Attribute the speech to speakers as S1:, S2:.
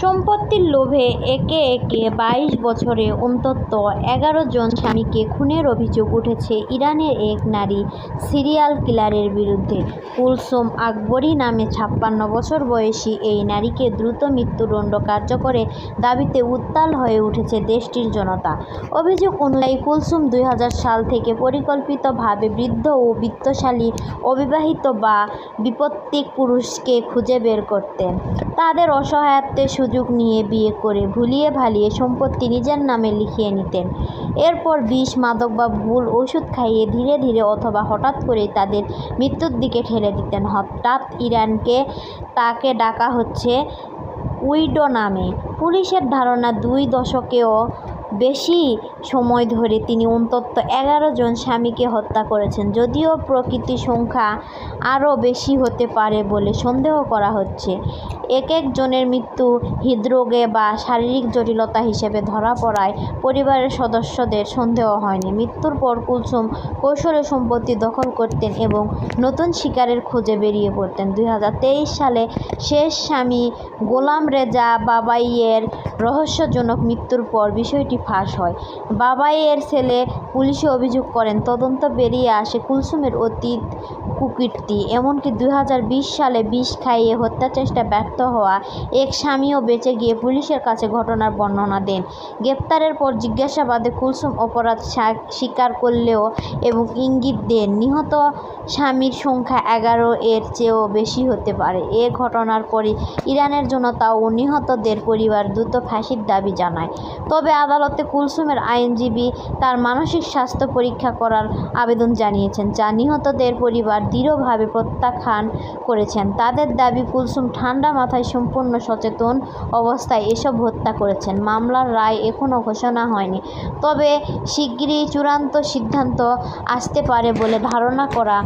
S1: সম্পত্তির লোভে একে একে বাইশ বছরে অন্তত এগারো জন স্বামীকে খুনের অভিযোগ উঠেছে ইরানের এক নারী সিরিয়াল কিলারের বিরুদ্ধে। কুলসুম আকবরী নামে ছাপ্পান্ন বছর বয়সী এই নারীকে দ্রুত মৃত্যুদণ্ড কার্যকরের দাবিতে উত্তাল হয়ে উঠেছে দেশটির জনতা। অভিযোগ অনুযায়ী কুলসুম দুই হাজার সাল থেকে পরিকল্পিতভাবে বৃদ্ধ ও বিত্তশালী, অবিবাহিত বা বিপত্তিক পুরুষকে খুঁজে বের করতেন। তাদের অসহায়ত্বের সুযোগ নিয়ে বিয়ে করে ভুলিয়ে ভালিয়ে সম্পত্তি নিজের নামে লিখিয়ে নিতেন। এরপর বিষ মাদক বা ভুল, ওষুধ খাইয়ে ধীরে ধীরে অথবা হঠাৎ করেই তাদের মৃত্যুর দিকে ঠেলে দিতেন। হঠাৎ ইরানকে তাকে ডাকা হচ্ছে উইডো নামে। পুলিশের ধারণা দুই দশকেও বেশি সময় ধরে তিনি অন্তত এগারো জন স্বামীকে হত্যা করেছেন। যদিও প্রকৃত সংখ্যা আরও বেশি হতে পারে বলে সন্দেহ করা হচ্ছে। এক একজনের মৃত্যু হৃদরোগে বা শারীরিক জটিলতা হিসেবে ধরা পড়ায় পরিবারের সদস্যদের সন্দেহ হয়নি। মৃত্যুর পর কুলসুম কৌশলে সম্পত্তি দখল করতেন এবং নতুন শিকারের খোঁজে বেরিয়ে পড়তেন। দুই হাজার তেইশ সালে শেষ স্বামী গোলাম রেজা বাবাইয়ের রহস্যজনক মৃত্যুর পর বিষয়টি ফাঁস হয়। বাবাই এর ছেলে পুলিশে অভিযোগ করেন, তদন্ত বেরিয়ে আসে কুলসুমের অতীত কুকীর্তি। এমনকি দুই হাজার বিশ সালে বিষ খাইয়ে হত্যাচেষ্টা ব্যর্থ হওয়া এক স্বামীও বেঁচে গিয়ে পুলিশের কাছে ঘটনার বর্ণনা দেন। গ্রেপ্তারের পর জিজ্ঞাসাবাদে কুলসুম অপরাধ স্বীকার- করলেও এবং ইঙ্গিত দেন, নিহত স্বামীর সংখ্যা এগারো এর চেয়েও বেশি হতে পারে। এ ঘটনার পরই ইরানের জনতা ও নিহতদের পরিবার দ্রুত ফাঁসির দাবি জানায়। তবে আদালতে কুলসুমের আইনজীবী তার মানসিক স্বাস্থ্য পরীক্ষা করার আবেদন জানিয়েছেন, যা নিহতদের পরিবার দৃঢ়ভাবে প্রত্যাখ্যান করেছেন। তাদের দাবি, কুলসুম ঠান্ডা মাথায় সম্পূর্ণ সচেতন অবস্থায় এসব হত্যা করেছেন। মামলার রায় এখনও ঘোষণা হয়নি। তবে শিগগিরই চূড়ান্ত সিদ্ধান্ত আসতে পারে বলে ধারণা করা